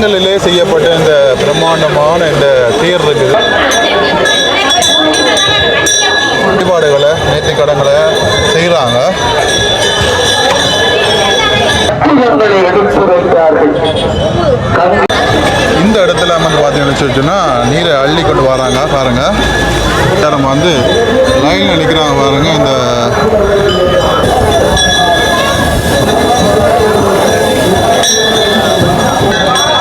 மரங்களிலே செய்யப்பட்ட இந்த பிரம்மாண்டமான இந்த தேர் இருக்குது. வழிபாடுகளை நேர்த்தி கடங்களை செய்கிறாங்க இந்த இடத்துல வந்து பார்த்தீங்கன்னு நீரை அள்ளி கொண்டு வராங்க பாருங்க. நம்ம வந்து லைனில் நிற்கிறாங்க பாருங்க இந்த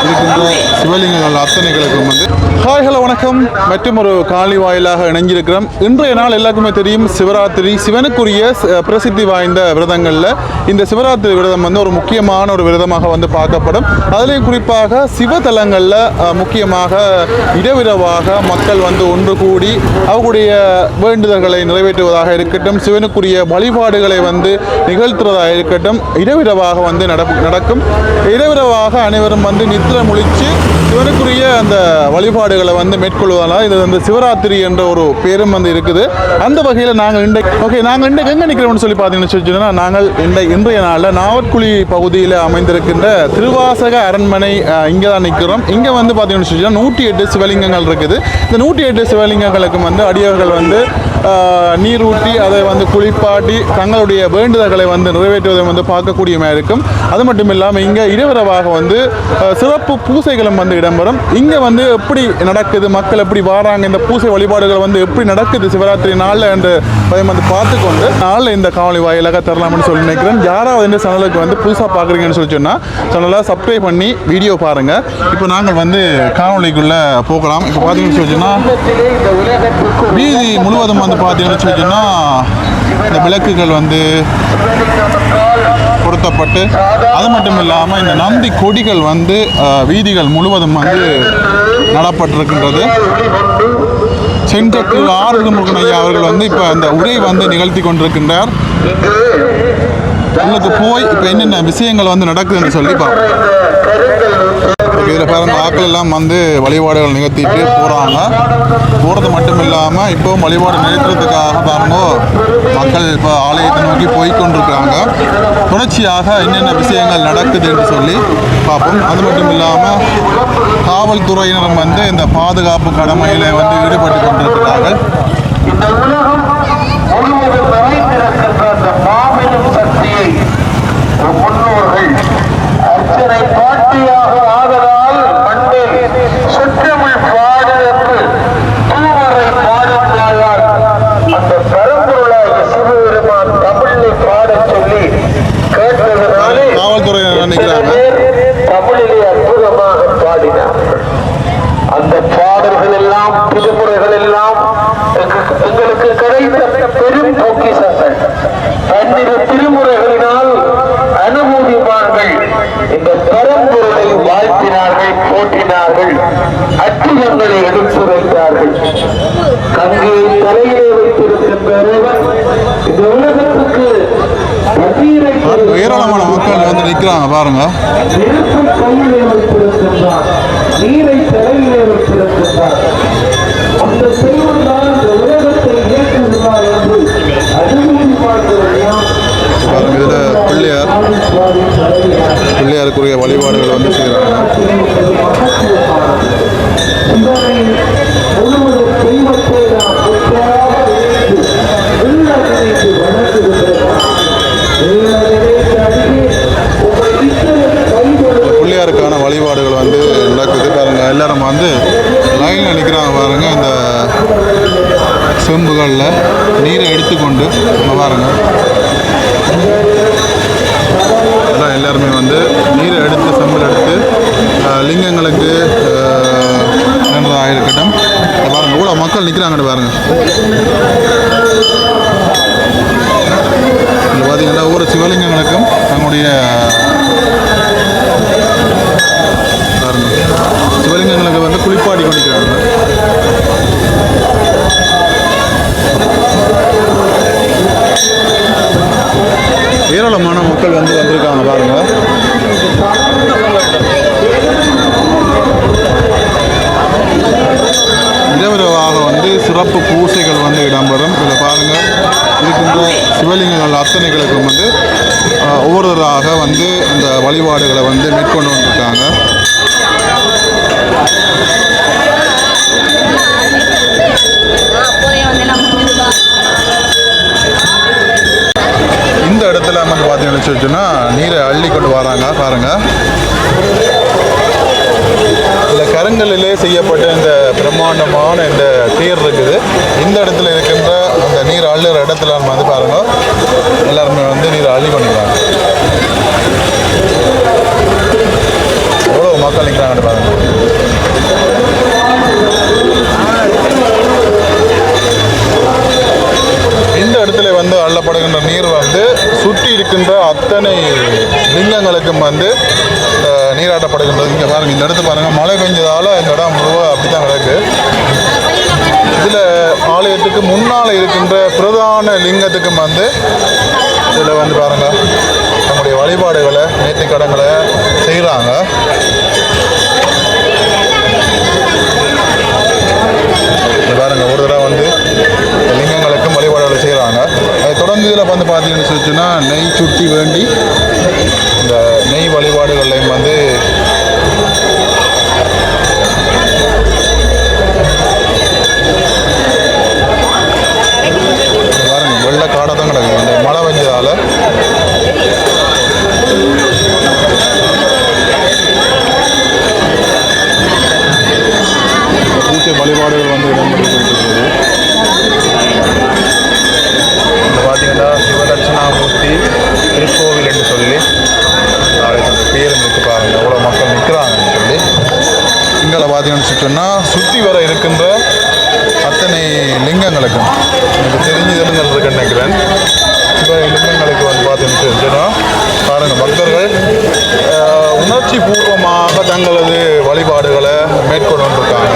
இருக்கின்ற சிவலிங்கங்கள் அத்தனைகளுக்கும் வந்து. ஹாய் ஹலோ வணக்கம். மற்றும் ஒரு காலி வாயிலாக இணைஞ்சிருக்கிறோம். இன்றைய நாள் எல்லாருக்குமே தெரியும் சிவராத்திரி. சிவனுக்குரிய பிரசித்தி வாய்ந்த விரதங்களில் இந்த சிவராத்திரி விரதம் வந்து ஒரு முக்கியமான ஒரு விரதமாக வந்து பார்க்கப்படும். அதுலேயும் குறிப்பாக சிவத்தலங்களில் முக்கியமாக இரவிரவாக மக்கள் வந்து ஒன்று கூடி அவர்களுடைய வேண்டுதல்களை நிறைவேற்றுவதாக இருக்கட்டும். சிவனுக்குரிய வழிபாடுகளை வந்து நிகழ்த்துவதாக இருக்கட்டும். இரவிரவாக வந்து நடக்கும். இரவிரவாக அனைவரும் வந்து நித்திர முழிச்சு சிவனுக்குரிய அந்த வழிபாடுகளை வந்து மேற்கொள்வதால் இது வந்து சிவராத்திரி என்ற ஒரு பேரும் வந்து இருக்குது. அந்த வகையில் நாங்கள் இன்றைக்கு ஓகே நாங்கள் இன்றைக்கு எங்கே நிற்கிறோம்னு சொல்லி பார்த்தீங்கன்னு சொல்லிச்சுன்னா நாங்கள் இன்றை இன்றைய நாளில் நாவற்குழி பகுதியில் அமைந்திருக்கின்ற திருவாசக அரண்மனை இங்கே தான் நிற்கிறோம் இங்கே வந்து பார்த்தீங்கன்னு சொன்னால் நூற்றி எட்டு சிவலிங்கங்கள் இருக்குது. இந்த நூற்றி எட்டு சிவலிங்கங்களுக்கும் வந்து அடியவர்கள் வந்து நீர் ஊற்றி அதை வந்து குளிப்பாட்டி தங்களுடைய வேண்டுதல்களை வந்து நிறைவேற்றுவதை வந்து பார்க்கக்கூடியமாக இருக்கும். அது மட்டும் இல்லாமல் இங்கே இரவரவாக வந்து சிறப்பு பூசைகளும் வந்து இடம்பெறும். இங்கே வந்து எப்படி நடக்குது மக்கள் எப்படி வாராங்க இந்த பூசை வழிபாடுகள் வந்து எப்படி நடக்குது சிவராத்திரி நாளில் என்று அதை வந்து பார்த்துக்கொண்டு நாளில் இந்த காவலி வாயிலாக தரலாம்னு சொல்லி நினைக்கிறேன். யாராவது இந்த சேனலுக்கு வந்து புதுசாக பார்க்குறீங்கன்னு சொல்லி சொன்னால் சேனலாக சப்ஸ்கிரைப் பண்ணி வீடியோ பாருங்கள் இப்போ நாங்கள் வந்து காணொலிக்குள்ளே போகலாம். இப்போ பார்த்தீங்கன்னு சொல்லி சொன்னால் வீதி முழுவதும் வந்து பார்த்தீங்கன்னு சொல்லிச்சுன்னா இந்த விளக்குகள் வந்து பொருத்தப்பட்டு அது மட்டும் இல்லாமல் இந்த நந்தி கொடிகள் வந்து வீதிகள் முழுவதும் வந்து நடப்பட்டிருக்கின்றது. சென்ற திரு முருகன் ஐயா அவர்கள் வந்து இப்போ அந்த உரை வந்து நிகழ்த்தி கொண்டிருக்கின்றார். உள்ளுக்கு போய் இப்போ என்னென்ன விஷயங்கள் வந்து நடக்குதுன்னு சொல்லி பார்ப்போம். ஓகே இதில் பாருங்க ஆட்கள் எல்லாம் வந்து வழிபாடுகள் நிகழ்த்திட்டு போகிறாங்க போகிறது மட்டும் இல்லாமல் இப்போவும் வழிபாடு நிறுத்துறதுக்காக பாருங்க மக்கள் இப்போ ஆலயத்தை நோக்கி போய் கொண்டிருக்கிறாங்க தொடர்ச்சியாக என்னென்ன விஷயங்கள் நடக்குது என்று சொல்லி பார்ப்போம். அது மட்டும் இல்லாமல் காவல்துறையினரும் வந்து இந்த பாதுகாப்பு கடமையில் வந்து ஈடுபட்டு கொண்டிருக்கிறார்கள். இந்த உலகம் மக்கள் நிற்கிறாங்க பாருங்க நீரை செம்புகளில் நீரை எடுத்துக்கொண்டு நம்ம பாருங்கள் அதான் எல்லாருமே வந்து நீரை எடுத்து செம்பில் எடுத்து லிங்கங்களுக்கு நின்றதாக இருக்கட்டும் இங்க பாருங்க இவ்வளோ மக்கள் நிற்கிறாங்கன்னு பாருங்கள் இங்க பார்த்தீங்கன்னா ஒவ்வொரு சிவலிங்கங்களுக்கும் தங்களுடைய பாருங்க சிவலிங்கங்களுக்கு வந்து குளிப்பாடி கொண்டிருக்கிறாங்க ஏராளமான மக்கள் வந்து வந்திருக்காங்க பாருங்க இரவிரவாக வந்து சிறப்பு பூசைகள் வந்து இடம்பெறும் இதில் பாருங்க இருக்கின்ற சிவலிங்கங்கள் அத்தனைகளுக்கும் வந்து செயல்பாடுகளை வந்து மேற்கொண்டு வந்திருக்காங்க. இந்த இடத்துல வந்து பார்த்தீங்கன்னு வச்சுன்னா நீரை அள்ளி கொண்டு வராங்க. பாருங்க. இதில் கருங்கல்லிலே செய்யப்பட்ட இந்த பிரம்மாண்டமான இந்த தேர் இருக்குது. இந்த இடத்துல இருக்கின்ற அந்த நீர் அள்ளுற இடத்துல நம்ம வந்து பாருங்க. எல்லாருமே வந்து நீர் அள்ளி கொண்டு சங்கத்துக்கும் வந்து இதில் வந்து பாருங்க நம்முடைய வழிபாடுகளை நேர்த்திக்கடங்களை செய்கிறாங்க. பாருங்கள் பாருங்க ஒரு தடவை வந்து லிங்கங்களுக்கும் வழிபாடுகளை செய்கிறாங்க. அதை தொடர்ந்து இதில் வந்து பார்த்தீங்கன்னு சொல்லிச்சுன்னா நெய் சுட்டி வேண்டி இந்த நெய் வழிபாடுகள்லையும் வந்து இங்க பாருங்க வெள்ளை காடை தான் கிடக்குது இந்த மழை பெஞ்சதால பூஜை வழிபாடுகள் வந்து இடம்பெற்று கொண்டிருக்கிறது இங்க பார்த்தீங்கன்னா சிவதட்சணாமூர்த்தி திருக்கோவில் என்று சொல்லி நாளைக்கு அந்த பேர் இருக்கு பாருங்க எவ்வளோ மக்கள் நிற்கிறாங்கன்னு சொல்லி இங்கே பார்த்தீங்கன்னு சொன்னால் சுற்றி வர இருக்கின்ற அத்தனை லிங்கங்களுக்கும் எனக்கு தெரிஞ்சு லிங்கங்கள் நினைக்கிறேன். இப்போ லிங்கங்களுக்கு வந்து பார்த்துன்னு சொன்னால் பாருங்க பக்தர்கள் உணர்ச்சி பூர்வமாக தங்களது வழிபாடுகளை மேற்கொண்டு இருக்காங்க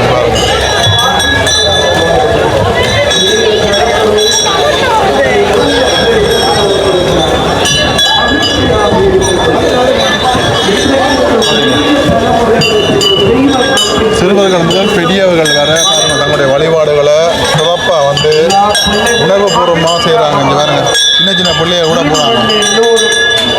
வந்து உணர்வுபூர்வமாக செய்கிறாங்க இங்கே பாருங்க. சின்ன சின்ன பிள்ளைய கூட போகிறாங்க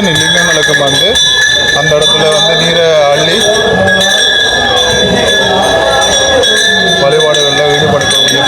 இருக்கின்ற அத்தனை லிங்கங்களுக்கும் வந்து அந்த இடத்துல வந்து நீரை அள்ளி வழிபாடுகளில் ஈடுபடுத்தக்கூடிய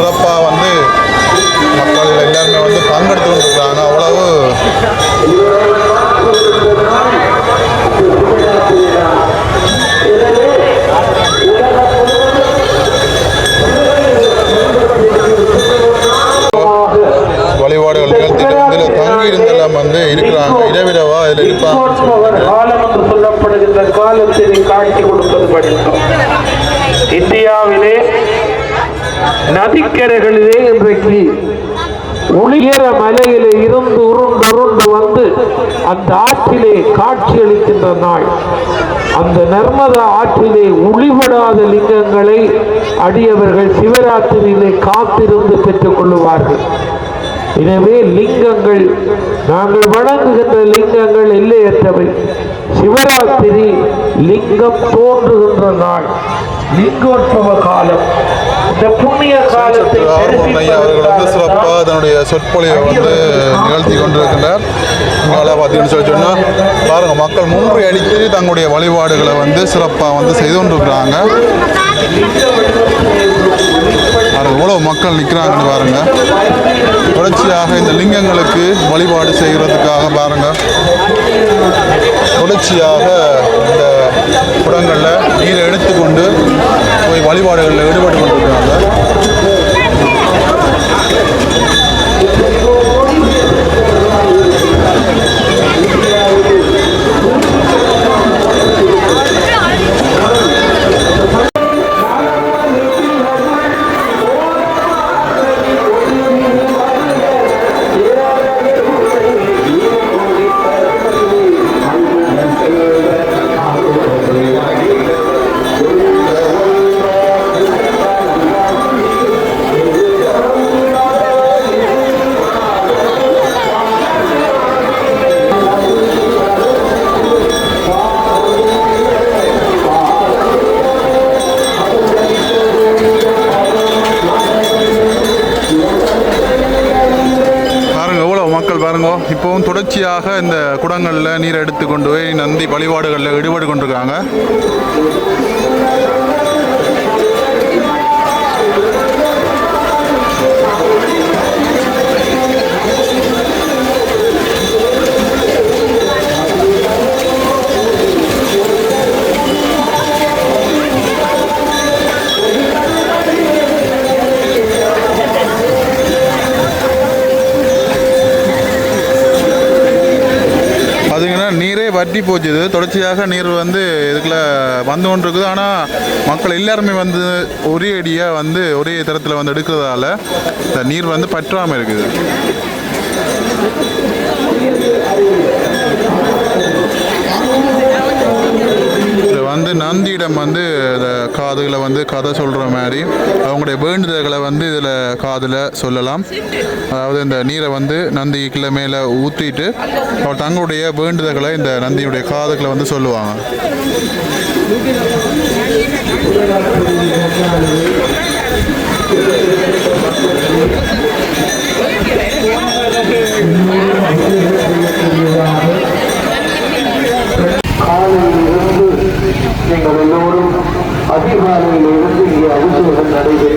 சிறப்பாக வந்து மக்கள் எல்லாருமே வந்து பங்கெடுத்து கொண்டிருக்கிறாங்க அவ்வளவு வழிபாடுகள் நிகழ்த்திட்டு இதில் தங்கி இருந்தெல்லாம் வந்து இருக்கிறாங்க. இரவிரவா இதில் இருப்பாங்க. காலம் என்று காலத்தில் காட்சி கொடுப்பது படித்தோம். இந்தியாவிலே நதிக்கரைகளிலே இன்றைக்கு உளிகிற மலையிலே இருந்து உருண்டு உருண்டு வந்து அந்த ஆற்றிலே காட்சியளிக்கின்ற நாள். அந்த நர்மதா ஆற்றிலே ஒளிபடாத லிங்கங்களை அடியவர்கள் சிவராத்திரியிலே காத்திருந்து பெற்றுக் கொள்ளுவார்கள். எனவே லிங்கங்கள் நாங்கள் வணங்குகின்ற லிங்கங்கள் இல்லையற்றவை சிவராத்திரி லிங்கம் தோன்றுகின்ற நாள். லிங்கோற்சவ காலம். அவர்கள் வந்து சிறப்பாக தன்னுடைய சொற்பொழிவை வந்து நிகழ்த்தி கொண்டிருக்கின்றார். இங்கால பார்த்தீங்கன்னு சொல்லி சொன்னால் பாருங்க மக்கள் மூன்று அடித்து தங்களுடைய வழிபாடுகளை வந்து சிறப்பாக வந்து செய்து கொண்டிருக்கிறாங்க. இவ்வளோ மக்கள் நிற்கிறாங்கன்னு பாருங்க. தொடர்ச்சியாக இந்த லிங்கங்களுக்கு வழிபாடு செய்கிறதுக்காக பாருங்க. தொடர்ச்சியாக இந்த குடங்களில் வழிபாடுகளில் ஈடுபட்டு கொண்டிருக்கிறாங்க மக்கள் பாருங்க இப்போவும் தொடர்ச்சியாக இந்த குடங்களில் நீரை எடுத்து கொண்டு போய் நந்தி வழிபாடுகளில் ஈடுபட்டு கொண்டிருக்காங்க நீரே போச்சு போச்சுது. தொடர்ச்சியாக நீர் வந்து இதுக்குள்ள வந்து கொண்டு இருக்குது ஆனால் மக்கள் எல்லாருமே வந்து ஒரே அடியாக வந்து ஒரே தரத்தில் வந்து எடுக்கிறதால இந்த நீர் வந்து பற்றாமல் இருக்குது. வந்து நந்தியிடம் வந்து காதுகளை வந்து கதை சொல்கிற மாதிரி அவங்களுடைய வேண்டுதல்களை வந்து இதில் காதில் சொல்லலாம். அதாவது இந்த நீரை வந்து நந்திக்குள்ள மேலே ஊற்றிட்டு அவர் தங்களுடைய வேண்டுதல்களை இந்த நந்தியுடைய காதுகளை வந்து சொல்லுவாங்க. காலையில் நீங்கள் எல்லோரும்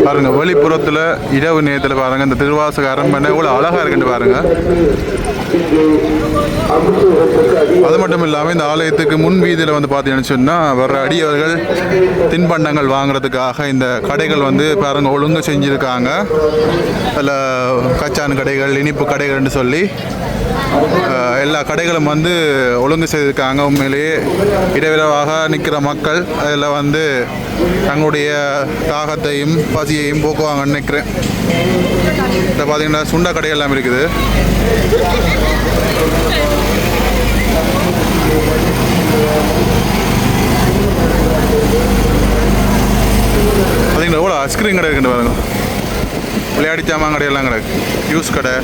பாருங்க வெளிப்புறத்தில் இரவு நேரத்தில் பாருங்க இந்த திருவாசக அரண்மனை இவ்வளோ அழகாக இருக்குன்னு பாருங்க. அது மட்டும் இல்லாமல் இந்த ஆலயத்துக்கு முன் வீதியில் வந்து பார்த்தீங்கன்னு சொன்னால் வர்ற அடியவர்கள் தின்பண்டங்கள் வாங்குறதுக்காக இந்த கடைகள் வந்து பாருங்க ஒழுங்கு செஞ்சுருக்காங்க. அதில் கச்சான் கடைகள் இனிப்பு கடைகள்னு சொல்லி எல்லா கடைகளும் வந்து ஒழுங்கு செய்திருக்காங்க உண்மையிலேயே. இடவிடவாக நிற்கிற மக்கள் அதில் வந்து தங்களுடைய தாகத்தையும் பசியையும் போக்குவாங்கன்னு நினைக்கிறேன். இப்போ பார்த்தீங்கன்னா சுண்டா கடைகள் எல்லாம் இருக்குது. பார்த்தீங்கன்னா எவ்வளோ ஐஸ்கிரீம் கடை இருக்குன்னு பாருங்க. விளையாடி சாமான் கடையெல்லாம் கிடக்கு. ஜூஸ் கடை.